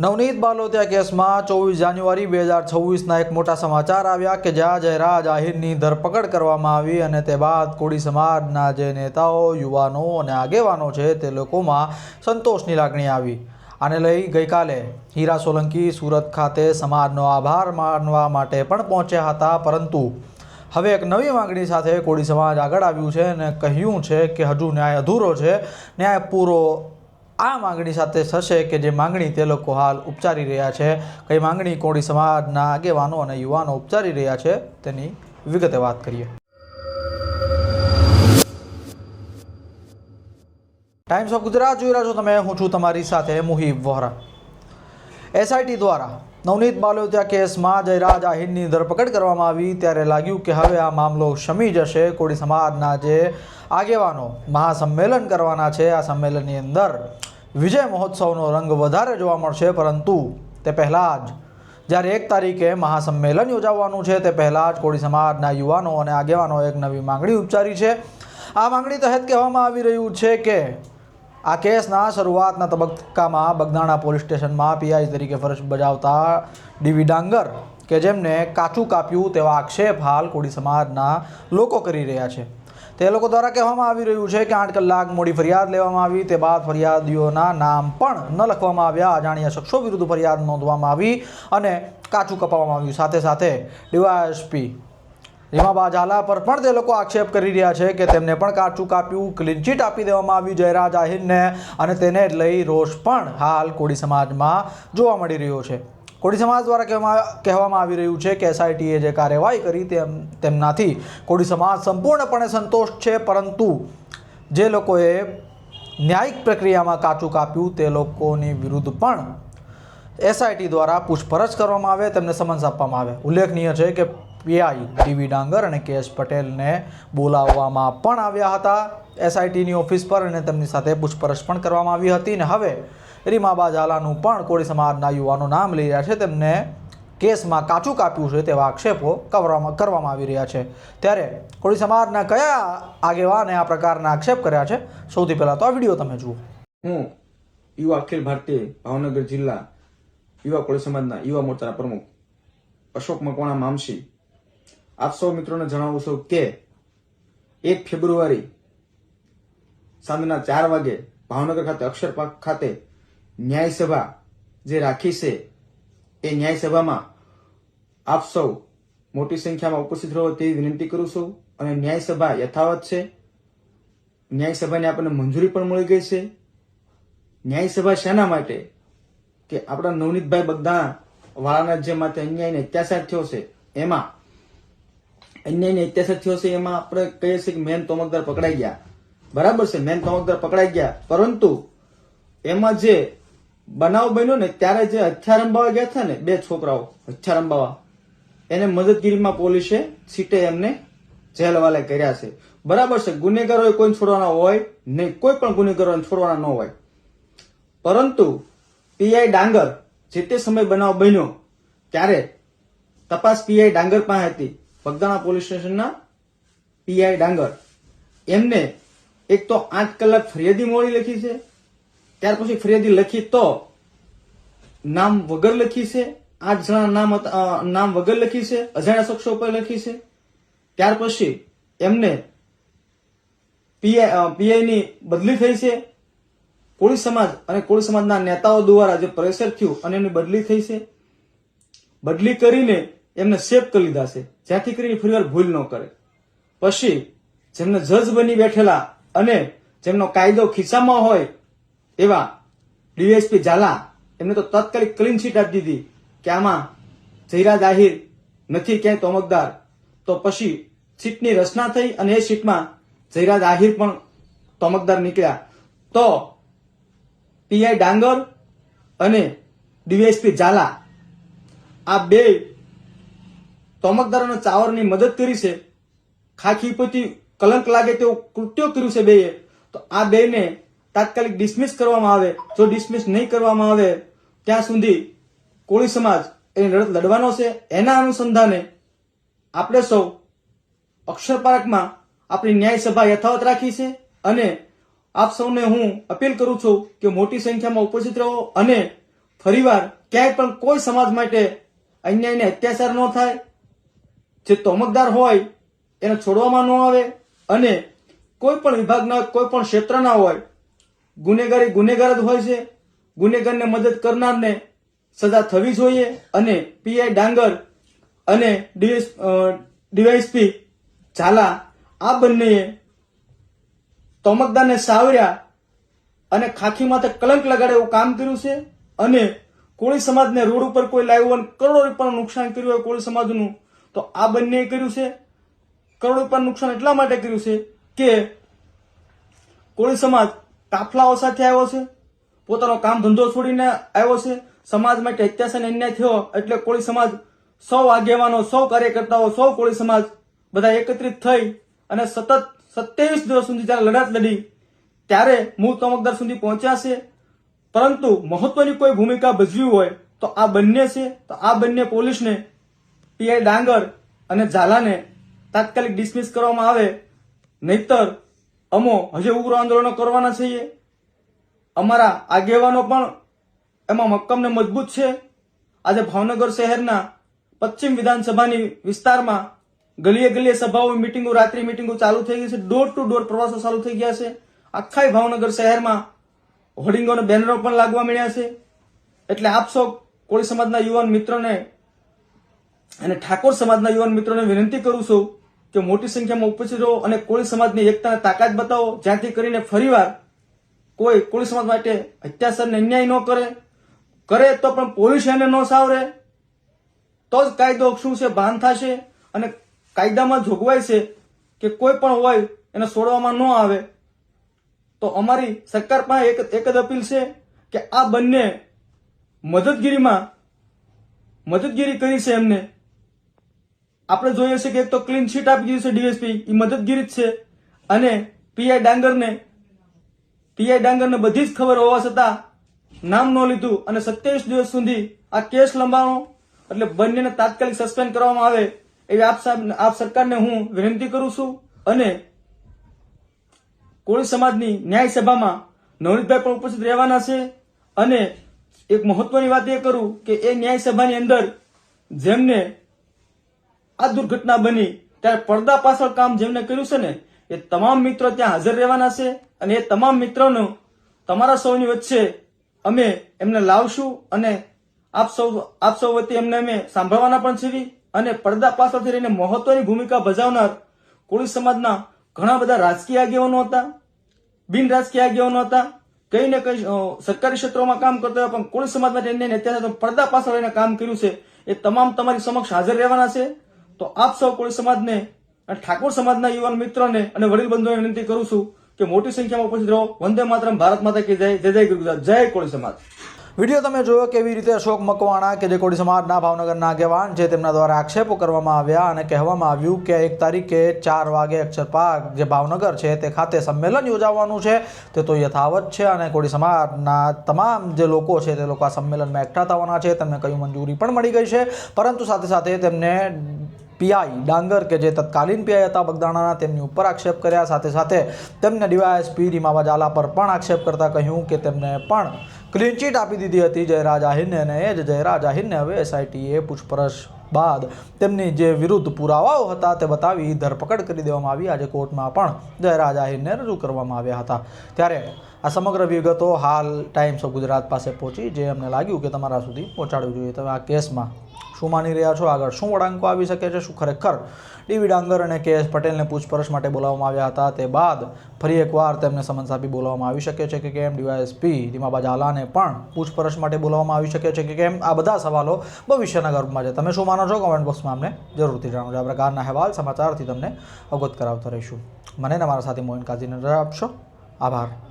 નવનીત બાલોતિયા કેસમાં ચોવીસ જાન્યુઆરી બે હજાર છવ્વીસના એક મોટા સમાચાર આવ્યા કે જ્યાં જયરાજ આહિરની ધરપકડ કરવામાં આવી અને તે બાદ કોળી સમાજના જે નેતાઓ, યુવાનો અને આગેવાનો છે તે લોકોમાં સંતોષની લાગણી આવી. આને લઈ ગઈકાલે હીરા સોલંકી સુરત ખાતે સમાજનો આભાર માનવા માટે પણ પહોંચ્યા હતા, પરંતુ હવે એક નવી માંગણી સાથે કોળી સમાજ આગળ આવ્યું છે અને કહ્યું છે કે હજુ ન્યાય અધૂરો છે. ન્યાય પૂરો આ માંગણી સાથે થશે કે જે માંગણી તે લોકો હાલ ઉપચારી રહ્યા છે. કઈ માંગણી કોળી સમાજના આગેવાનો અને યુવાનો ઉપચારી રહ્યા છે તેની વિગતે વાત કરીએ. ટાઈમ્સ ઓફ ગુજરાત જોઈ રહ્યા છો તમે. હું છું તમારી સાથે મુહિબ વોહરા. એસઆઈટી દ્વારા નવનીત બાલોતિયા કેસમાં જયરાજ આહિરની ધરપકડ કરવામાં આવી ત્યારે લાગ્યું કે હવે આ મામલો શમી જશે. કોળી સમાજના જે આગેવાનો મહાસંમેલન કરવાના છે. આ સંમેલનની અંદર વિજય મહોત્સવનો રંગ વધારે જોવા મળશે, પરંતુ તે પહેલાં જ. જ્યારે એક તારીખે મહાસંમેલન યોજાવાનું છે, તે પહેલાં જ કોળી સમાજના યુવાનો અને આગેવાનો એક નવી માંગણી ઉચ્ચારી છે. આ માંગણી તહેત કહેવામાં આવી રહ્યું છે કે, આ કેસના શરૂઆતના તબક્કામાં બગદાણા પોલીસ સ્ટેશનમાં પીઆઈ તરીકે ફરજ બજાવતા ડીવી ડાંગર, કે જેમને કાચું કાપ્યું તેવા આક્ષેપ હાલ કોળી સમાજના લોકો કરી રહ્યા છે. તે લોકો દ્વારા કહેવામાં આવી રહ્યું છે કે આઠ કલાક મોડી ફરિયાદ લેવામાં આવી, તે બાદ ફરિયાદીઓના નામ પણ ન લખવામાં આવ્યા. અજાણ્યા શખ્સો વિરુદ્ધ ફરિયાદ નોંધવામાં આવી અને કાચું કપાવવામાં આવ્યું. સાથે સાથે ડીવાયએસપી રીમાબા ઝાલા પર પણ તે લોકો આક્ષેપ કરી રહ્યા છે કે તેમને પણ કાચું કાપ્યું ક્લીન ચીટ આપી દેવામાં આવી જયરાજ આહિરને અને તેને લઈ રોષ પણ હાલ કોળી સમાજમાં જોવા મળી રહ્યો છે. કોળી સમાજ દ્વારા કહેવામાં કહેવામાં આવી રહ્યું છે કે એસઆઈટીએ જે કાર્યવાહી કરી તેમ તેમનાથી કોળી સમાજ સંપૂર્ણપણે સંતોષ છે, પરંતુ જે લોકોએ ન્યાયિક પ્રક્રિયામાં કાચું કાપ્યું તે લોકોની વિરુદ્ધ પણ એસઆઈટી દ્વારા પૂછપરછ કરવામાં આવે, તેમને સમન્સ આપવામાં આવે. ઉલ્લેખનીય છે કે પીઆઈ ટીવી ડાંગર અને કે એસ પટેલને બોલાવવામાં પણ આવ્યા હતા. એસઆઈટીની ઓફિસ પર અને તેમની સાથે પૂછપરછ પણ કરવામાં આવી હતી અને હવે રીમાબા ઝાલાનું પણ કોળી સમાજના યુવાનો નામ લઈ રહ્યા છે. તેમને કેસમાં કાચું કાપ્યું છે તેવા આક્ષેપો કરવામાં કરવામાં આવી રહ્યા છે. ત્યારે કોળી સમાજના કયા આગેવાને આ પ્રકારના આક્ષેપ કર્યા છે? સૌથી પહેલાં તો આ વીડિયો તમે જુઓ. હું યુવા અખિલ ભારતીય ભાવનગર જિલ્લા યુવા કોળી સમાજના યુવા મોરચાના પ્રમુખ અશોક મકવાણા મામસી આપ સૌ મિત્રોને જણાવું છું કે એક ફેબ્રુઆરી સાંજના ચાર વાગે ભાવનગર ખાતે અક્ષર પાર્ક ખાતે ન્યાય સભા જે રાખી છે, એ ન્યાય સભામાં આપ સૌ મોટી સંખ્યામાં ઉપસ્થિત રહો તેવી વિનંતી કરું છું અને ન્યાય સભા યથાવત છે. ન્યાય સભાને આપણને મંજૂરી પણ મળી ગઈ છે. ન્યાય સભા શેના માટે કે આપણા નવનીતભાઈ બગદાણા વાળાના જે માટે અન્યાય ને અત્યાચાર થયો છે, એમાં અન્યાય ને અત્યાચાર થયો છે, એમાં આપણે કહીએ છીએ કે મેન તોમકદાર પકડાઈ ગયા. બરાબર છે, મેન તોમકદાર પકડાઈ ગયા. પરંતુ એમાં જે બનાવ બન્યો ને ત્યારે જે હથિયાર અંબાવા ગયા હતા ને, બે છોકરાઓ હથિયાર અંબાવા, એને મદદગીરીમાં પોલીસે સીટે એમને જેલ વાલે કર્યા છે. બરાબર છે, ગુનેગારોએ કોઈ છોડવાના હોય નહીં, કોઈ પણ ગુનેગારોને છોડવાના ન હોય. પરંતુ પીઆઈ ડાંગર જે તે સમય બનાવ બન્યો, ત્યારે તપાસ પીઆઈ ડાંગર પાસે હતી. બગદાણા પોલીસ સ્ટેશનના પીઆઈ ડાંગર. એમને એક તો આઠ કલાક ફરિયાદી મોડી લખી છે ત્યાર પછી ફરિયાદી લખી તો નામ વગર લખી છે, આઠ જણા નામ નામ વગર લખી છે, અજાણ્યા શખ્સો પર લખી છે. ત્યાર પછી એમને પીઆઈ પીઆઈ ની બદલી થઈ છે. કોળી સમાજ અને કોળી સમાજના નેતાઓ દ્વારા જે પ્રેશર થયું અને એમની બદલી થઈ છે. બદલી કરીને એમને સેફ કરી લીધા છે. જ્યાંથી કરીને ફરીવાર ભૂલ ન કરે. પછી જેમને જજ બની બેઠેલા અને જેમનો કાયદો ખિસ્સામાં હોય એવા ડીએસપી ઝાલા એમને તો તાત્કાલિક ક્લીન શીટ આપી દીધી કે આમાં જયરાજ આહિર નથી ક્યાંય તોમકદાર. તો પછી સીટની રચના થઈ અને એ સીટમાં જયરાજ આહિર પણ તોમકદાર નીકળ્યા. તો પીઆઈ ડાંગર અને ડીએસપી ઝાલા આ બે તોમકદારોના ચાવરની મદદ કરી છે. ખાખી ઉપરથી કલંક લાગે તેવું કૃત્યો કર્યું છે બેએ. તો આ બેને તાત્કાલિક ડિસમિસ કરવામાં આવે. જો ડિસમિસ નહીં કરવામાં આવે, ત્યાં સુધી કોળી સમાજ એની લડત લડવાનો છે. એના અનુસંધાને આપણે સૌ અક્ષર પાર્કમાં આપણી ન્યાય સભા યથાવત રાખી છે અને આપ સૌને હું અપીલ કરું છું કે મોટી સંખ્યામાં ઉપસ્થિત રહો અને ફરીવાર ક્યાંય પણ કોઈ સમાજ માટે અન્યાયને અત્યાચાર ન થાય. જે તોમકદાર હોય, એને છોડવામાં ન આવે અને કોઈ પણ વિભાગના, કોઈ પણ ક્ષેત્રના હોય ગુનેગારી ગુનેગાર જ હોય છે. ગુનેગારને મદદ કરનારને સજા થવી જોઈએ અને પીઆઈ ડાંગર અને ડીવાયસપી ઝાલા આ બંનેએ તમકદારને સાવર્યા અને ખાખી માથે કલંક લગાડે એવું કામ કર્યું છે અને કોળી સમાજને રોડ ઉપર કોઈ લાવ્યું અને કરોડો રૂપિયાનું નુકસાન કર્યું હોય કોળી સમાજનું, તો આ બંનેએ કર્યું છે. કરોડો રૂપિયાનું નુકસાન એટલા માટે કર્યું છે કે કોળી સમાજ કાફલાઓ સાથે આવ્યો છે. પોતાનો કામ ધંધો છોડીને આવ્યો છે. સમાજ માટે અત્યાચાર અને અન્યાય થયો એટલે કોળી સમાજ સૌ આગેવાનો, સૌ કાર્યકર્તાઓ, સૌ કોળી સમાજ બધા એકત્રિત થઈ અને સતત સત્યાવીસ દિવસ સુધી જ્યારે લડાત લડી, ત્યારે મૂળ તમકદાર સુધી પહોંચ્યા છે. પરંતુ મહત્વની કોઈ ભૂમિકા ભજવી હોય તો આ બંને છે. તો આ બંને પોલીસને, પીઆઈ ડાંગર અને ઝાલાને તાત્કાલિક ડિસમિસ કરવામાં આવે. નહીતર અમો હજે ઉગ્ર આંદોલનો કરવાના છીએ. અમારા આગેવાનો પણ એમાં મક્કમને મજબૂત છે. આજે ભાવનગર શહેરના પશ્ચિમ વિધાનસભાની વિસ્તારમાં ગલીએ ગલીએ સભાઓ, મિટિંગો, રાત્રિ મિટિંગો ચાલુ થઈ ગઈ છે. ડોર ટુ ડોર પ્રવાસો ચાલુ થઈ ગયા છે. આખા ભાવનગર શહેરમાં હોર્ડિંગો અને બેનરો પણ લાગવા મળ્યા છે. એટલે આપ સૌ કોળી સમાજના યુવાન મિત્રોને અને ઠાકોર સમાજના યુવાન મિત્રોને વિનંતી કરું છું કે મોટી સંખ્યામાં ઉપસ્થિત રહો અને કોળી સમાજની એકતાને તાકાત બતાવો. જ્યાંથી કરીને ફરીવાર કોઈ કોળી સમાજ માટે અત્યાચારને અન્યાય ન કરે. કરે તો પણ પોલીસ એને ન સાવરે. તો જ કાયદો શું છે? ભાન થશે અને કાયદામાં જોગવાઈ છે કે કોઈ પણ હોય એને છોડવામાં ન આવે. તો અમારી સરકાર પાસે એક એક જ અપીલ છે કે આ બંને મદદગીરીમાં, મદદગીરી કરી છે એમને. આપણે જોઈએ છે કે એક તો ક્લીન શીટ આપી દીધી છે ડીએસપી એ મદદગીરી જ છે. અને પીઆઈ ડાંગરને પીઆઈ ડાંગરને બધી જ ખબર હોવા છતાં નામ ન લીધું અને સત્યાવીસ દિવસ સુધી આ કેસ લંબાણો, એટલે બંનેને તાત્કાલિક સસ્પેન્ડ કરવામાં આવે એવી આપ આપ સરકારને હું વિનંતી કરું છું. અને કોળી સમાજની ન્યાય સભામાં નવનીતભાઈ પણ ઉપસ્થિત રહેવાના છે. અને એક મહત્વની વાત એ કરું કે એ ન્યાય સભાની અંદર જેમને આ દુર્ઘટના બની, ત્યારે પડદા પાછળ કામ જેમને કર્યું છે ને, એ તમામ મિત્રો ત્યાં હાજર રહેવાના છે અને એ તમામ મિત્રોનો તમારા સૌની વચ્ચે અમે એમને લાવશું અને આપ સૌ આપ સૌ વતી એમને અમે સાંભળવાના પણ છીએ અને પડદા પાછળથી રહીને મહત્વની ભૂમિકા ભજવનાર કોળી સમાજના ઘણા બધા રાજકીય આગેવાનો હતા, બિન રાજકીય આગેવાનો હતા, કઈ ને કઈ સરકારી ક્ષેત્રોમાં કામ કરતા પણ કોળી સમાજમાં માટે અન્યાય ને અત્યારે પડદા પાછળ રહીને કામ કર્યું છે, એ તમામ તમારી સમક્ષ હાજર રહેવાના છે. તો આપ સૌ કોળી સમાજને અને ઠાકોર સમાજના યુવાન મિત્રને અને વડીલ બંધુઓને વિનંતી કરું છું કે મોટી સંખ્યામાં ઉપસ્થિત રહો. વંદે માતરમ, ભારત માતા કે જય જય જય ગુજરાત જય કોળી સમાજ. વીડિયો તમે જોયો કેવી રીતે અશોક મકવાણા કે જે કોળી સમાજના ભાવનગરના આગેવાન છે તેમના દ્વારા આક્ષેપો કરવામાં આવ્યા અને કહેવામાં આવ્યું કે એક તારીખે ચાર વાગે અક્ષરપાક જે ભાવનગર છે તે ખાતે સંમેલન યોજાવાનું છે. તે તો યથાવત છે અને કોળી સમાજના તમામ જે લોકો છે તે લોકો આ સંમેલનમાં એકઠા થવાના છે. તેમને કયું મંજૂરી પણ મળી ગઈ છે. પરંતુ સાથે સાથે તેમને પીઆઈ ડાંગર કે જે તત્કાલીન પીઆઈ હતા બગદાણાના, તેમની ઉપર આક્ષેપ કર્યા. સાથે સાથે તેમને ડીવાયએસપી રીમાબા ઝાલા પર પણ આક્ષેપ કરતા કહ્યું કે તેમને પણ ક્લીન ચીટ આપી દીધી હતી જયરાજ આહિરને અને એ જ જયરાજ આહિરને હવે એસઆઈટીએ પૂછપરછ બાદ તેમની જે વિરુદ્ધ પુરાવાઓ હતા તે બતાવી ધરપકડ કરી દેવામાં આવી. આજે કોર્ટમાં પણ જયરાજ આહિરને રજૂ કરવામાં આવ્યા હતા. ત્યારે આ સમગ્ર વિગતો હાલ ટાઈમ્સ ઓફ ગુજરાત પાસે પહોંચી, જે અમને લાગ્યું કે તમારા સુધી પહોંચાડવું જોઈએ. તમે આ કેસમાં શું માની રહ્યા છો? આગળ શું વળાંકો આવી શકે છે? શું ખરેખર? ડીવી ડાંગર અને કે એસ પટેલને પૂછપરછ માટે બોલાવવામાં આવ્યા હતા. તે બાદ ફરી એકવાર તેમને સમન્સ આપી બોલાવવામાં આવી શકે છે કે કેમ? ડીવાયએસપી રીમાબા ઝાલાને પણ પૂછપરછ માટે બોલાવવામાં આવી શકે છે કે કેમ? આ બધા સવાલો ભવિષ્યના ગર્ભમાં છે. તમે શું માનો છો? કોમેન્ટ બોક્સમાં અમને જરૂરથી જણાવજો. આ પ્રકારના અહેવાલ સમાચારથી તમને અવગત કરાવતા રહીશું. મને ને મારા સાથે મોહિન કાજીને રજા આપશો આભાર.